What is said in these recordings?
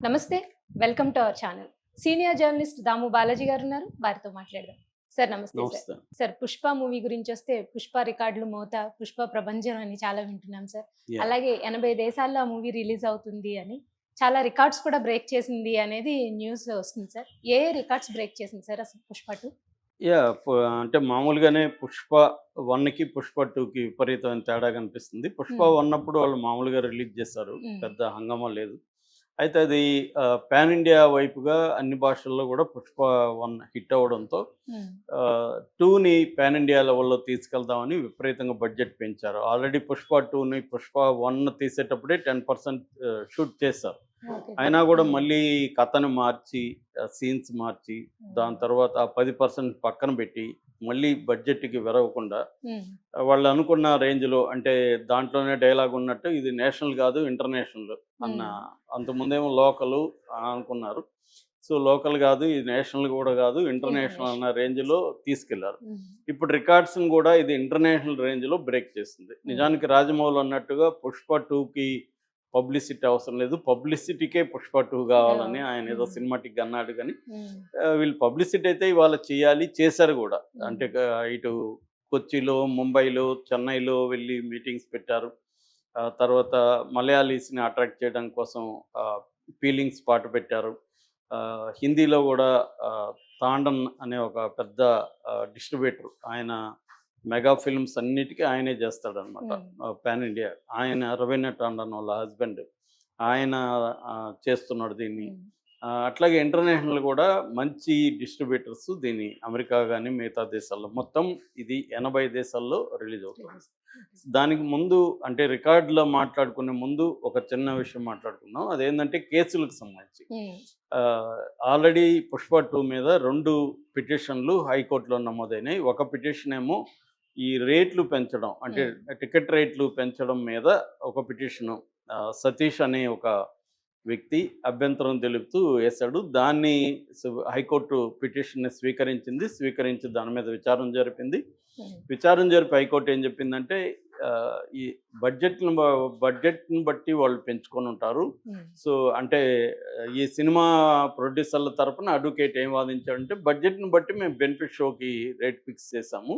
నమస్తే welcome to our channel. Senior journalist Damu Balaji garu ఉన్నారు వారితో మాట్లాడదాం. సార్ నమస్తే సార్. పుష్ప మూవీ గురించి వస్తే పుష్ప రికార్డులు మోత పుష్ప ప్రపంచం అని చాలా వింటున్నాం సార్. అలాగే ఎనభై దేశాల్లో ఆ మూవీ రిలీజ్ అవుతుంది అని చాలా రికార్డ్స్ కూడా బ్రేక్ చేసింది అనేది న్యూస్ వస్తుంది సార్. ఏ రికార్డ్స్ బ్రేక్ చేసింది సార్ అసలు పుష్ప టూ? యా అంటే మామూలుగానే పుష్ప వన్కి పుష్ప టూకి విపరీతమైన తేడా కనిపిస్తుంది. పుష్ప Hmm. వన్ అప్పుడు వాళ్ళు మామూలుగా రిలీజ్ చేశారు. Hmm. పెద్ద హంగామా లేదు. అయితే అది పాన్ ఇండియా వైపుగా అన్ని భాషల్లో కూడా పుష్ప వన్ హిట్ అవ్వడంతో టూని పాన్ ఇండియా లెవెల్లో తీసుకెళ్దామని విపరీతంగా బడ్జెట్ పెంచారు. ఆల్రెడీ పుష్ప టూని పుష్ప వన్ తీసేటప్పుడే టెన్ పర్సెంట్ షూట్ చేశారు. అయినా కూడా మళ్ళీ కథను మార్చి సీన్స్ మార్చి దాని తర్వాత ఆ పది పర్సెంట్ పక్కన పెట్టి మళ్ళీ బడ్జెట్కి విరవకుండా వాళ్ళు అనుకున్న రేంజ్లో అంటే దాంట్లోనే డైలాగ్ ఉన్నట్టు ఇది నేషనల్ కాదు ఇంటర్నేషనల్ అన్న అంతకుముందేమో లోకల్ అనుకున్నారు. సో లోకల్ కాదు ఇది నేషనల్ కూడా కాదు ఇంటర్నేషనల్ అన్న రేంజ్లో తీసుకెళ్ళారు. ఇప్పుడు రికార్డ్స్ని కూడా ఇది ఇంటర్నేషనల్ రేంజ్లో బ్రేక్ చేస్తుంది నిజానికి రాజమౌళి అన్నట్టుగా పుష్ప టూకి పబ్లిసిటీ అవసరం లేదు. పబ్లిసిటీకే పుష్ప టూ కావాలని. ఆయన ఏదో. సినిమాటిక్ అన్నాడు కానీ వీళ్ళు పబ్లిసిటీ అయితే ఇవాళ చేయాలి చేశారు కూడా. అంటే ఇటు కొచ్చిలో ముంబైలో చెన్నైలో వెళ్ళి మీటింగ్స్ పెట్టారు. తర్వాత మలయాళీస్ని అట్రాక్ట్ చేయడం కోసం ఫీలింగ్స్ పాట పెట్టారు. హిందీలో కూడా తాండన్ అనే ఒక పెద్ద డిస్ట్రిబ్యూటర్ ఆయన మెగా ఫిల్మ్స్ అన్నిటికీ ఆయనే చేస్తాడనమాట. Pan India. ఆయన రవీనా టాండన్ వాళ్ళ హస్బెండ్. ఆయన చేస్తున్నాడు దీన్ని. అట్లాగే ఇంటర్నేషనల్ కూడా మంచి డిస్ట్రిబ్యూటర్స్ దీన్ని అమెరికా కానీ మిగతా దేశాల్లో. మొత్తం ఇది ఎనభై దేశాల్లో రిలీజ్ అవుతుంది. దానికి ముందు అంటే రికార్డులో మాట్లాడుకునే ముందు ఒక చిన్న విషయం మాట్లాడుకుందాం. అదేంటంటే కేసులకు సంబంధించి. ఆల్రెడీ పుష్ప టూ మీద రెండు పిటిషన్లు హైకోర్టులో నమోదైనాయి. ఒక పిటిషన్ ఏమో ఈ రేట్లు పెంచడం అంటే టికెట్ రేట్లు పెంచడం మీద ఒక పిటిషను సతీష్ అనే ఒక వ్యక్తి అభ్యంతరం తెలుపుతూ వేశాడు. దాన్ని హైకోర్టు పిటిషన్ని స్వీకరించింది స్వీకరించి దాని మీద విచారణ జరిపింది. విచారణ జరిపి హైకోర్టు ఏం చెప్పిందంటే ఈ బడ్జెట్ను బడ్జెట్ను బట్టి వాళ్ళు పెంచుకొని ఉంటారు. సో అంటే ఈ సినిమా ప్రొడ్యూసర్ల తరపున అడ్వకేట్ ఏం వాదించాడంటే బడ్జెట్ను బట్టి మేము బెనిఫిట్ షోకి రేట్ ఫిక్స్ చేసాము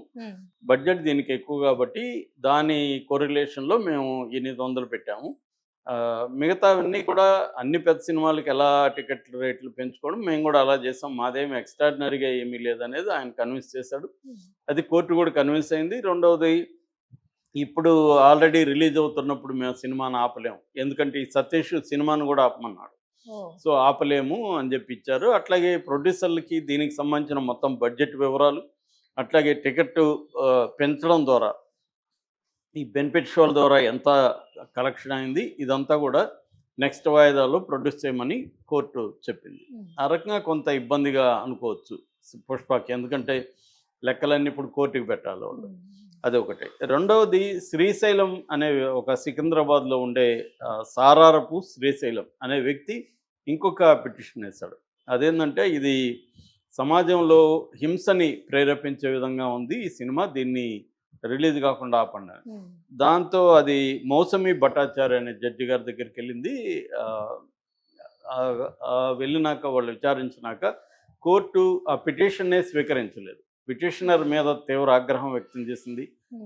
బడ్జెట్ దీనికి ఎక్కువ కాబట్టి దాని కొరిలేషన్లో మేము ఎనిమిది వందలు పెట్టాము. మిగతావన్నీ కూడా అన్ని పెద్ద సినిమాలకి ఎలా టికెట్ రేట్లు పెంచుకోవడం మేము కూడా అలా చేసాం మాదేమి ఎక్స్ట్రాడినరీగా ఏమీ లేదనేది ఆయన కన్విన్స్ చేశాడు. అది కోర్టు కూడా కన్విన్స్ అయింది. రెండవది ఇప్పుడు ఆల్రెడీ రిలీజ్ అవుతున్నప్పుడు మేము సినిమాను ఆపలేము ఎందుకంటే ఈ సతీష్ సినిమాను కూడా ఆపమన్నాడు. సో ఆపలేము అని చెప్పి ఇచ్చారు. అట్లాగే ప్రొడ్యూసర్లకి దీనికి సంబంధించిన మొత్తం బడ్జెట్ వివరాలు అట్లాగే టికెట్ పెంచడం ద్వారా ఈ బెనిఫిట్ షోల ద్వారా ఎంత కలెక్షన్ అయింది ఇదంతా కూడా నెక్స్ట్ వాయిదాలో ప్రొడ్యూస్ చేయమని కోర్టు చెప్పింది. ఆ రకంగా కొంత ఇబ్బందిగా అనుకోవచ్చు పుష్పకి. ఎందుకంటే లెక్కలన్నీ ఇప్పుడు కోర్టుకి పెట్టాలి వాళ్ళు. అది ఒకటి రెండవది శ్రీశైలం అనే ఒక సికింద్రాబాద్లో ఉండే సారారపు శ్రీశైలం అనే వ్యక్తి ఇంకొక పిటిషన్ వేశాడు. అదేంటంటే ఇది సమాజంలో హింసని ప్రేరేపించే విధంగా ఉంది ఈ సినిమా దీన్ని రిలీజ్ కాకుండా ఆపండి. దాంతో అది మౌసమి భట్టాచార్య అనే జడ్జి గారి దగ్గరికి వెళ్ళింది. వెళ్ళినాక వాళ్ళు విచారించినాక కోర్టు ఆ పిటిషన్నే స్వీకరించలేదు. పిటిషనర్ మీద తీవ్ర ఆగ్రహం వ్యక్తం చేసింది.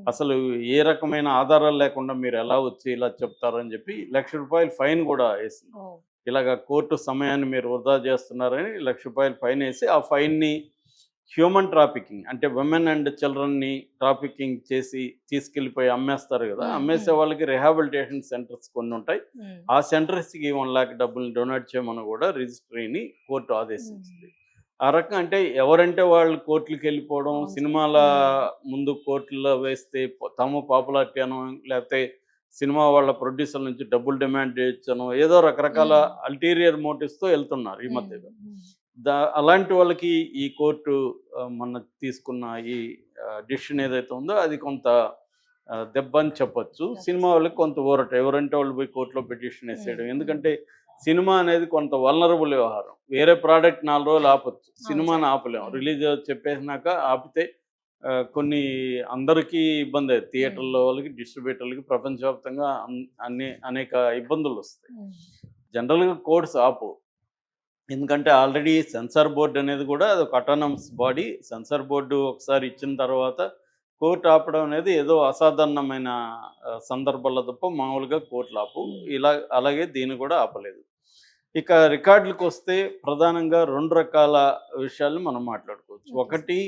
అసలు ఏ రకమైన ఆధారాలు లేకుండా మీరు ఎలా వచ్చి ఇలా చెప్తారని చెప్పి లక్ష రూపాయలు ఫైన్ కూడా వేసింది. ఇలాగ కోర్టు సమయాన్ని మీరు వృధా చేస్తున్నారని లక్ష రూపాయలు ఫైన్ వేసి ఆ ఫైన్ని హ్యూమన్ ట్రాఫికింగ్ అంటే విమెన్ అండ్ చిల్డ్రన్ని ట్రాఫికింగ్ చేసి తీసుకెళ్ళిపోయి అమ్మేస్తారు కదా అమ్మేసే. వాళ్ళకి రిహాబిలిటేషన్ సెంటర్స్ కొన్ని ఉంటాయి. ఆ సెంటర్స్కి వన్ లాక్ డబ్బులు డొనేట్ చేయమని కూడా రిజిస్ట్రీని కోర్టు ఆదేశించింది. ఆ రకం అంటే ఎవరంటే వాళ్ళు కోర్టులకు వెళ్ళిపోవడం. సినిమాల ముందు కోర్టులో వేస్తే తమ పాపులారిటీ అను లేకపోతే సినిమా వాళ్ళ ప్రొడ్యూసర్ నుంచి డబ్బులు డిమాండ్ చేయొచ్చను ఏదో రకరకాల. అల్టీరియర్ మోటివ్స్తో వెళ్తున్నారు ఈ మధ్యలో దా అలాంటి వాళ్ళకి ఈ కోర్టు ఆ, మొన్న తీసుకున్న ఈ డిసిషన్ ఏదైతే ఉందో అది కొంత దెబ్బ అని చెప్పొచ్చు. సినిమా వాళ్ళకి కొంత ఊరట ఎవరంటే వాళ్ళు పోయి కోర్టులో పిటిషన్ వేసేయడం. ఎందుకంటే సినిమా అనేది కొంత వలనరబుల్ వ్యవహారం. వేరే ప్రోడక్ట్ నాలుగు రోజులు ఆపొచ్చు. సినిమాని. ఆపలేము. రిలీజ్ చెప్పేసినాక ఆపితే కొన్ని అందరికీ ఇబ్బంది థియేటర్లో వాళ్ళకి డిస్ట్రిబ్యూటర్లకి ప్రపంచవ్యాప్తంగా అన్- అన్ని అనేక ఇబ్బందులు వస్తాయి. జనరల్గా కోర్ట్స్ ఆపు. ఎందుకంటే ఆల్రెడీ సెన్సార్ బోర్డు అనేది కూడా అది ఒక అటానమస్ బాడీ సెన్సార్ బోర్డు ఒకసారి ఇచ్చిన తర్వాత కోర్టు ఆపడం అనేది ఏదో అసాధారణమైన సందర్భాల్లో తప్ప మామూలుగా కోర్టులు ఆపు. ఇలా అలాగే దీన్ని కూడా ఆపలేదు. ఇక రికార్డులకు వస్తే ప్రధానంగా రెండు రకాల విషయాలు మనం మాట్లాడుకోవచ్చు. ఒకటి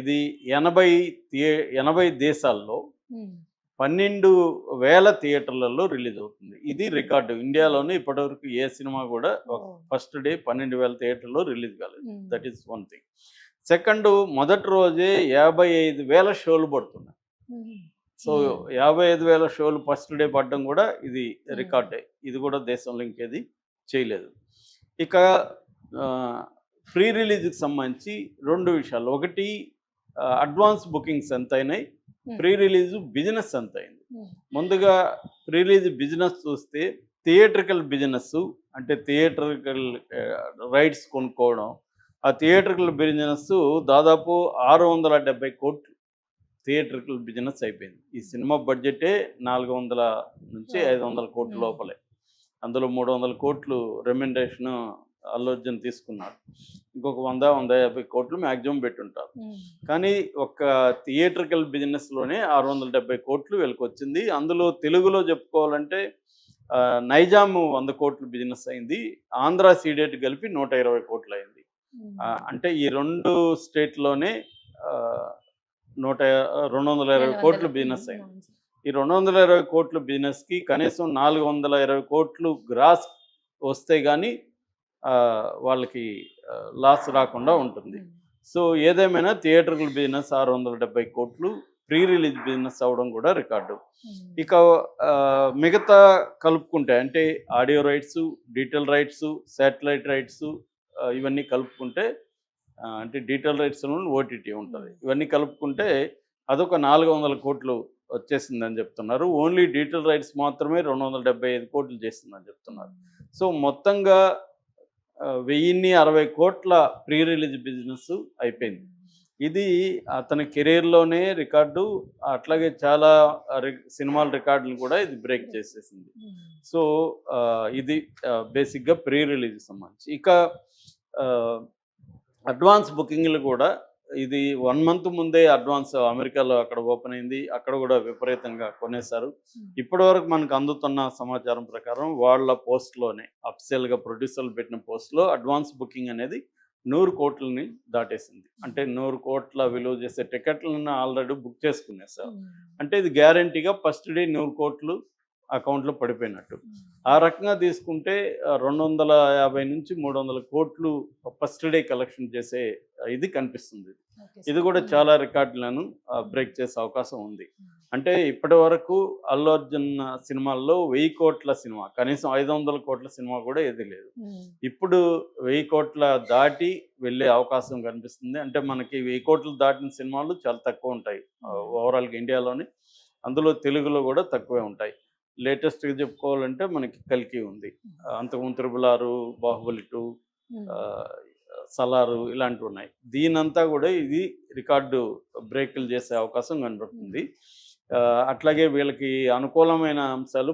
ఇది ఎనభై ఎనభై దేశాల్లో. పన్నెండు వేల థియేటర్లలో రిలీజ్ అవుతుంది. ఇది రికార్డు. ఇండియాలోనే ఇప్పటివరకు ఏ సినిమా కూడా. ఫస్ట్ డే పన్నెండు వేల థియేటర్లో రిలీజ్ కాలేదు. That is one thing. Second మొదటి రోజే యాభై ఐదు వేల షోలు పడుతున్నాయి. సో. యాభై ఐదు వేల షోలు ఫస్ట్ డే పడడం కూడా ఇది రికార్డే ఇది కూడా దేశంలో ఇంకేది చేయలేదు ఇక ప్రీ రిలీజ్కి సంబంధించి రెండు విషయాలు ఒకటి అడ్వాన్స్ బుకింగ్స్ ఎంత అయినాయి. ప్రీ రిలీజ్ బిజినెస్ ఎంత అయింది. ముందుగా ప్రీ రిలీజ్ బిజినెస్ చూస్తే థియేట్రికల్ బిజినెస్ అంటే థియేట్రికల్ రైట్స్ కొనుక్కోవడం ఆ థియేట్రికల్ బిజినెస్ దాదాపు ఆరు వందల డెబ్బై కోట్లు థియేట్రికల్ బిజినెస్ అయిపోయింది. ఈ సినిమా బడ్జెటే నాలుగు వందల నుంచి ఐదు వందల కోట్ల. లోపలే. అందులో మూడు వందల కోట్లు రెమ్యునరేషన్ అల్లు అర్జున్ తీసుకున్నాడు ఇంకొక వంద వంద యాభై కోట్లు మ్యాక్సిమం పెట్టుంటారు. కానీ ఒక థియేట్రికల్ బిజినెస్లోనే ఆరు వందల డెబ్బై కోట్లు వీళ్ళకి వచ్చింది అందులో తెలుగులో చెప్పుకోవాలంటే ఆ, నైజాం వంద కోట్లు బిజినెస్ అయింది. ఆంధ్ర సీడెట్ కలిపి నూట ఇరవై కోట్లు అయింది అంటే ఈ రెండు స్టేట్లోనే నూట రెండు వందల ఇరవై కోట్లు. బిజినెస్. అయింది ఈ రెండు వందల ఇరవై కోట్ల బిజినెస్కి కనీసం నాలుగు వందల ఇరవై కోట్లు గ్రాస్ వస్తే కానీ వాళ్ళకి లాస్ రాకుండా ఉంటుంది. సో ఏదేమైనా థియేటర్ల బిజినెస్ ఆరు వందల డెబ్బై కోట్లు ప్రీ రిలీజ్ బిజినెస్ అవ్వడం కూడా రికార్డు. ఇక మిగతా కలుపుకుంటే అంటే audio rights detail rights satellite rights ఇవన్నీ కలుపుకుంటే అంటే డీటెయిల్ రైట్స్ ఓటీటీ ఉంటుంది. ఇవన్నీ కలుపుకుంటే అదొక నాలుగు వందల కోట్లు వచ్చేసిందని చెప్తున్నారు. ఓన్లీ డీటెయిల్ రైట్స్ మాత్రమే రెండు వందల డెబ్బై ఐదు కోట్లు చేసిందని చెప్తున్నారు. సో మొత్తంగా వెయ్యిన్ని అరవై కోట్ల ప్రీ రిలీజ్ బిజినెస్ అయిపోయింది. ఇది అతని కెరీర్లోనే రికార్డు అట్లాగే చాలా సినిమాల రికార్డులు కూడా ఇది బ్రేక్ చేసేసింది. సో ఆ, ఇది బేసిక్గా ప్రీ రిలీజ్ సంబంధించి. ఇక అడ్వాన్స్ బుకింగ్లు కూడా ఇది వన్ మంత్ ముందే అడ్వాన్స్ అమెరికాలో అక్కడ ఓపెన్ అయింది. అక్కడ కూడా విపరీతంగా కొనేశారు. ఇప్పటి వరకు మనకు అందుతున్న సమాచారం ప్రకారం వాళ్ళ పోస్ట్లోనే అఫ్సియల్గా ప్రొడ్యూసర్లు పెట్టిన పోస్ట్లో అడ్వాన్స్ బుకింగ్ అనేది నూరు కోట్లని దాటేసింది. అంటే నూరు కోట్ల విలువ చేసే టికెట్లను ఆల్రెడీ బుక్ చేసుకునేసారు. అంటే ఇది గ్యారంటీగా ఫస్ట్ డే నూరు కోట్లు అకౌంట్లో పడిపోయినట్టు. ఆ రకంగా తీసుకుంటే రెండు వందల యాభై నుంచి మూడు వందల కోట్లు ఫస్ట్ డే కలెక్షన్ చేసే ఇది కనిపిస్తుంది. ఇది. కూడా. చాలా రికార్డులను బ్రేక్ చేసే అవకాశం ఉంది. అంటే ఇప్పటి వరకు అల్లు అర్జున్ సినిమాల్లో వెయ్యి కోట్ల సినిమా కనీసం ఐదు వందల కోట్ల సినిమా కూడా ఏది లేదు. ఇప్పుడు వెయ్యి కోట్ల దాటి వెళ్ళే అవకాశం కనిపిస్తుంది. అంటే మనకి వెయ్యి కోట్లు దాటిన సినిమాలు చాలా తక్కువ ఉంటాయి. ఓవరాల్గా ఇండియాలోని. అందులో తెలుగులో కూడా తక్కువే ఉంటాయి. లేటెస్ట్గా చెప్పుకోవాలంటే మనకి కల్కి ఉంది. అంతకుముందు త్రిబులారు బాహుబలి టూ. సలారు ఇలాంటివి ఉన్నాయి. దీనంతా కూడా ఇది రికార్డు బ్రేకులు చేసే అవకాశం కనబడుతుంది. ఆ, అట్లాగే వీళ్ళకి అనుకూలమైన అంశాలు